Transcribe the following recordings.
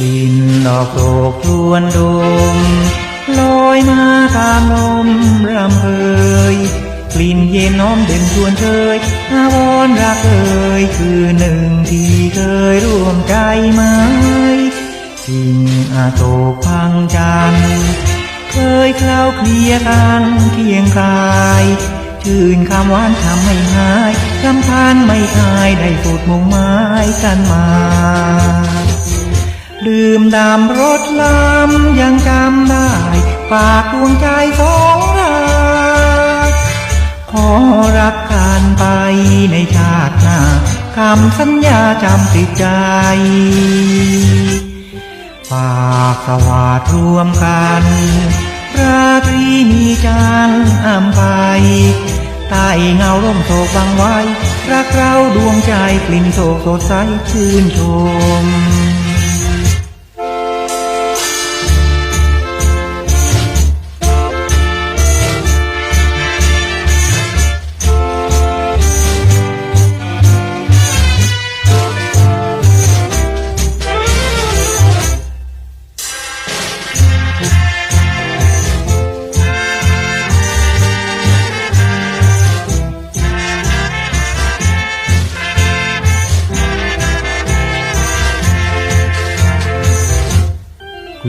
ลิ่นดอกโศกชวนดมลอยมาตามลมรำเพยกลิ่นเย็นน้อมเด่นชวนเชยอาวรรักเอ่ยคือหนึ่งที่เคยร่วมใจไหมสิ่งอาโศกพังจันเคยเคล้าเคลียกันเคียงกายชื่นคำหวานทำไม่หายคำพานไม่อายได้สุดมุ่งหมายกันมา ลืมดำรถลำยังจำได้ฝากดวงใจสองเราขอรักกันไปในชาติหน้าคำสัญญาจำติดใจฝากสวาดรวมกันราตรีมีจันทร์อ่ำไปใต้เงาร่มโศกบังไว้ รักเราดวงใจกลิ่นโศกสดใสชื่นชม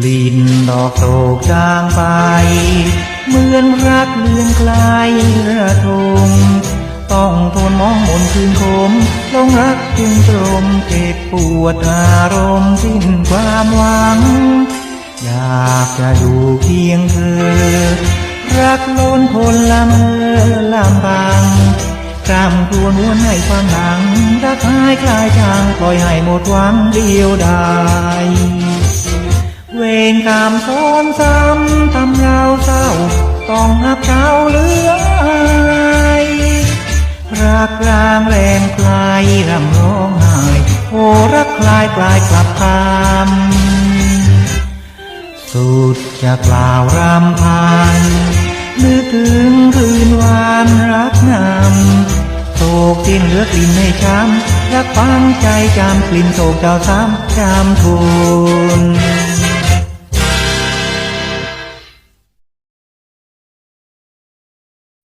ลิ่นดอกโศกจางไป เหมือนรักเลือนไกลระทมต้องทนมองมนคืนคมลงรักจึงตรมเจ็บปวดอารมณ์สิ้นความหวัง อยากจะอยู่เพียงเธอ รักล้นคนละเมอลำบังกรำครวญวนให้ความหลังรักหายคลายจางปล่อยให้หมดหวังเดียวดาย กรรมซ้อนซ้ำทำเราเศร้า ต้องหับเช้าเหลือยรักรางแรงคลายรำร้องไห้โอรักคลายกลายกลับคำสุดจะกล่าวรำพันนึกถึงคืนวานรักนำโศกสิ้นเหลือกลิ่นให้ช้ำรักฟังใจจำกลิ่นโศกเจ้าซ้ำจำทุน